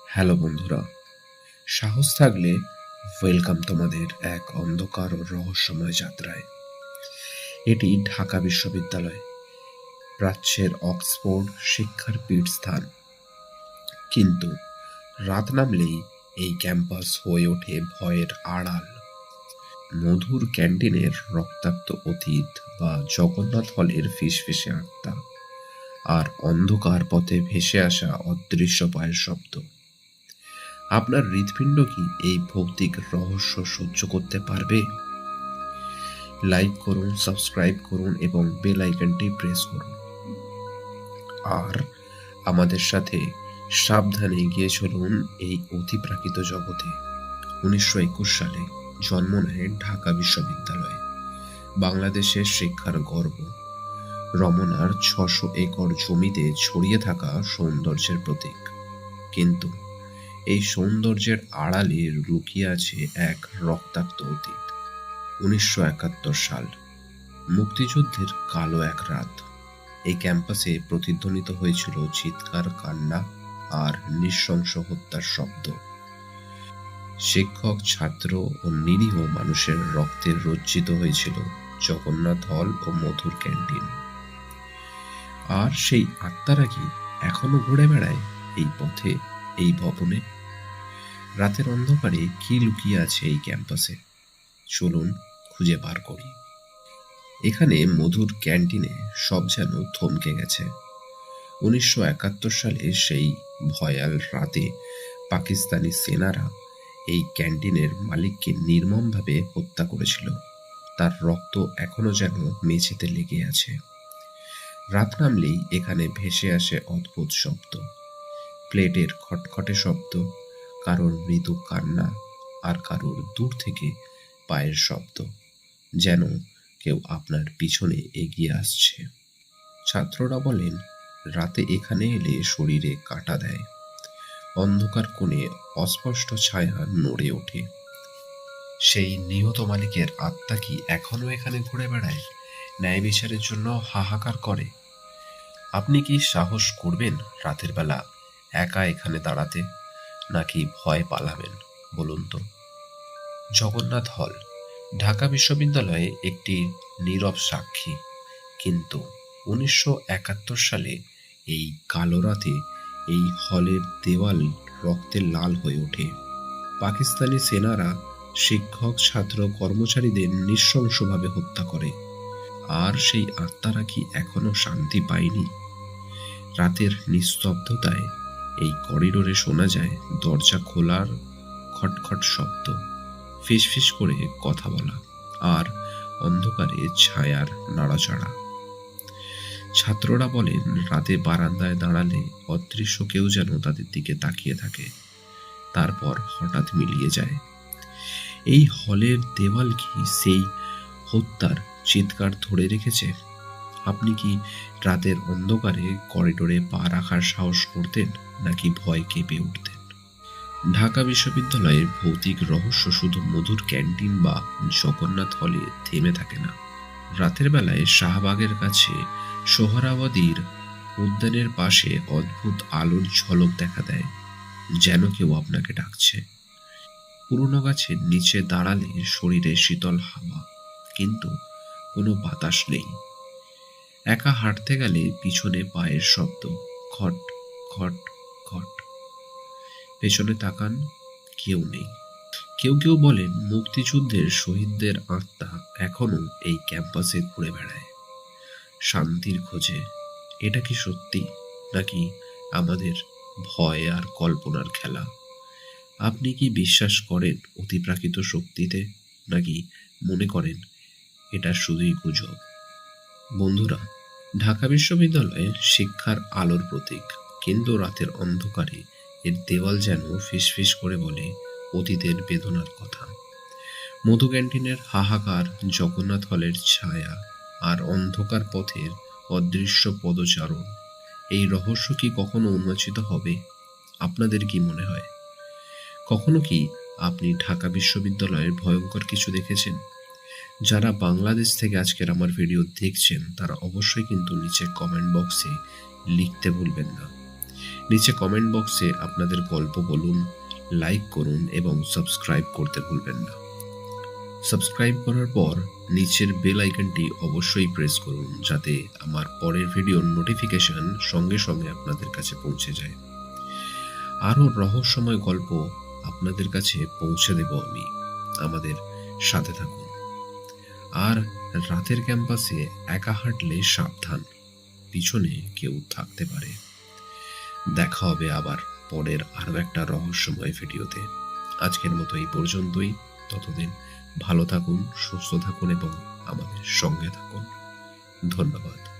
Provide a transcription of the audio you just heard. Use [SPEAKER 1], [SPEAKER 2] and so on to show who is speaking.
[SPEAKER 1] Hello বন্ধুরা, সাহস থাকলে ওয়েলকাম তোমাদের এক অন্ধকার ও রহস্যময় যাত্রায়। এটি ঢাকা বিশ্ববিদ্যালয়, প্রাচ্যের অক্সফোর্ড শিক্ষার পীঠস্থান কিন্তু রাত নামলেই এই ক্যাম্পাস হয়ে ওঠে ভয়ের আড়াল। মধুর ক্যান্টিনের রক্তাক্ত অতীত বা জগন্নাথ হলের ফিসফিসে আত্মা, আর অন্ধকার পথে ভেসে আসা অদৃশ্য পায়ের শব্দ। আপনার হৃৎপিণ্ড কি এই ভৌতিক রহস্য সহ্য করতে পারবে? লাইক করুন সাবস্ক্রাইব করুন এবং বেল আইকনটি প্রেস করুন। আর আমাদের সাথে সাবধানে এগিয়ে চলুন এই অতিপ্রাকৃত জগতে। উনিশশো একুশ সালে জন্ম নেয় ঢাকা বিশ্ববিদ্যালয়ে। বাংলাদেশের শিক্ষার গর্ব। রমনার ছশো একর জমিতে ছড়িয়ে থাকা সৌন্দর্যের প্রতীক। কিন্তু এই সৌন্দর্যের আড়ালে লুকিয়ে আছে এক রক্তাক্ত অতীত। উনিশশো একাত্তর সাল, মুক্তিযুদ্ধের কালো এক রাত। এই ক্যাম্পাসে প্রতিধ্বনিত হয়েছিল চিৎকার, কান্না আর নৃশংস হত্যার শব্দ। শিক্ষক, ছাত্র ও নিরীহ মানুষের রক্তে রজ্জিত হয়েছিল জগন্নাথ হল ও মধুর ক্যান্টিন। আর সেই আত্মারা কি এখনও ঘুরে বেড়ায় এই পথে? এই ভবনে। রাতের অন্ধকারে কি লুকিয়ে আছে এই ক্যাম্পাসে? চলুন খুঁজে বার করি। এখানে মধুর ক্যান্টিনে সব যেন থমকে গেছে। উনিশশো একাত্তর সালে সেই ভয়াল রাতে পাকিস্তানি সেনারা এই ক্যান্টিনের মালিককে নির্মমভাবে হত্যা করেছিল। তার রক্ত এখনও যেন মেঝেতে লেগে আছে। রাত নামলেই এখানে ভেসে আসে অদ্ভুত শব্দ। প্লেটের খটখটে শব্দ, কারোর মৃদু কান্না আর কারোর দূর থেকে পায়ের শব্দ, যেন কেউ আপনার পিছনে এগিয়ে আসছে। ছাত্ররা বলেন, রাতে এখানে এলে শরীরে কাটা দেয়। অন্ধকার কোণে অস্পষ্ট ছায়া নড়ে ওঠে। সেই নিহত মালিকের আত্মা কি এখনও এখানে ঘুরে বেড়ায়? ন্যায় বিচারের জন্য হাহাকার করে। আপনি কি সাহস করবেন রাতের বেলা একা এখানে দাঁড়াতে নাকি ভয় পালাবেন, বলুন তো? জগন্নাথ হল, ঢাকা বিশ্ববিদ্যালয়ে একটি নীরব সাক্ষী। কিন্তু উনিশশো একাত্তর সালে এই কালো রাতে এই হলের দেওয়াল রক্তে লাল হয়ে ওঠে। পাকিস্তানি সেনারা শিক্ষক, ছাত্র, কর্মচারীদের নৃশংসভাবে হত্যা করে। আর সেই আত্মারা কি এখনও শান্তি পায়নি? রাতের নিস্তব্ধতায় এই করিডোরে শোনা যায় দরজা খোলার খটখট শব্দ, ফিসফিস করে কথা বলা আর অন্ধকারে ছায়ার নাড়াচাড়া। ছাত্ররা বলেন, রাতে বারান্দায় দাঁড়ালে অদৃশ্য কেউ যেন তাদের দিকে তাকিয়ে থাকে। তারপর হঠাৎ মিলিয়ে যায়। এই হলের দেওয়াল কি সেই হত্যার চিৎকার ধরে রেখেছে? আপনি কি রাতের অন্ধকারে করিডোরে পা রাখার সাহস করতেন, নাকি ভয় কেঁপে উঠতেন? ঢাকা বিশ্ববিদ্যালয়ের ভৌতিক রহস্য শুধু মধুর ক্যান্টিন বা জগন্নাথ হলে থেমে থাকে না। রাতের বেলায় শাহবাগের কাছে সোহরাওয়াদির উদ্যানের পাশে অদ্ভুত আলোর ঝলক দেখা দেয়, যেন কেউ আপনাকে ডাকছে। পুরনো গাছের নিচে দাঁড়ালে শরীরে শীতল হাওয়া, কিন্তু কোনো বাতাস নেই। একা হাঁটতে গেলে পিছনে পায়ের শব্দ, খট খট খট। পেছনে তাকান, কেউ নেই। কেউ কেউ বলেন মুক্তিযুদ্ধের শহীদদের আত্মা এখনও এই ক্যাম্পাসে ঘুরে বেড়ায়। শান্তির খোঁজে, এটা কি সত্যি, নাকি আমাদের ভয় আর কল্পনার খেলা? আপনি কি বিশ্বাস করেন অতিপ্রাকৃত শক্তিতে, নাকি মনে করেন এটা শুধুই গুজব? বন্ধুরা, ঢাকা বিশ্ববিদ্যালয়ে শিক্ষার আলোর প্রতীক কিন্তু রাতের অন্ধকারে এর দেওয়াল যেন ফিসফিস করে বলে অতীতের বেদনার কথা। মধু ক্যান্টিনের হাহাকার জগন্নাথ হলের ছায়া আর অন্ধকার পথের অদৃশ্য পদচারণ, এই রহস্য কি কখনো উন্মোচিত হবে? আপনাদের কি মনে হয়? কখনো কি আপনি ঢাকা বিশ্ববিদ্যালয়ের ভয়ঙ্কর কিছু দেখেছেন? যারা বাংলাদেশ থেকে আজকের আমার ভিডিও দেখছেন, তারা অবশ্যই কিন্তু নিচে কমেন্ট বক্সে লিখতে ভুলবেন না। নিচে কমেন্ট বক্সে আপনাদের গল্প বলুন লাইক করুন এবং সাবস্ক্রাইব করতে ভুলবেন না। সাবস্ক্রাইব করার পর নিচের বেল আইকনটি অবশ্যই প্রেস করুন, যাতে আমার পরের ভিডিওর নোটিফিকেশন সঙ্গে সঙ্গে আপনাদের কাছে পৌঁছে যায়। আরও রহস্যময় গল্প আপনাদের কাছে পৌঁছে দেব আমি। আমাদের সাথে থাকুন। আর রাতের ক্যাম্পাসে একা হাঁটলে সাবধান, পিছনে কেউ থাকতে পারে। দেখা হবে আবার পরের আরও একটা রহস্যময় ভিডিওতে। আজকের মতো এই পর্যন্তই। ততদিন ভালো থাকুন, সুস্থ থাকুন এবং আমাদের সঙ্গে থাকুন। ধন্যবাদ।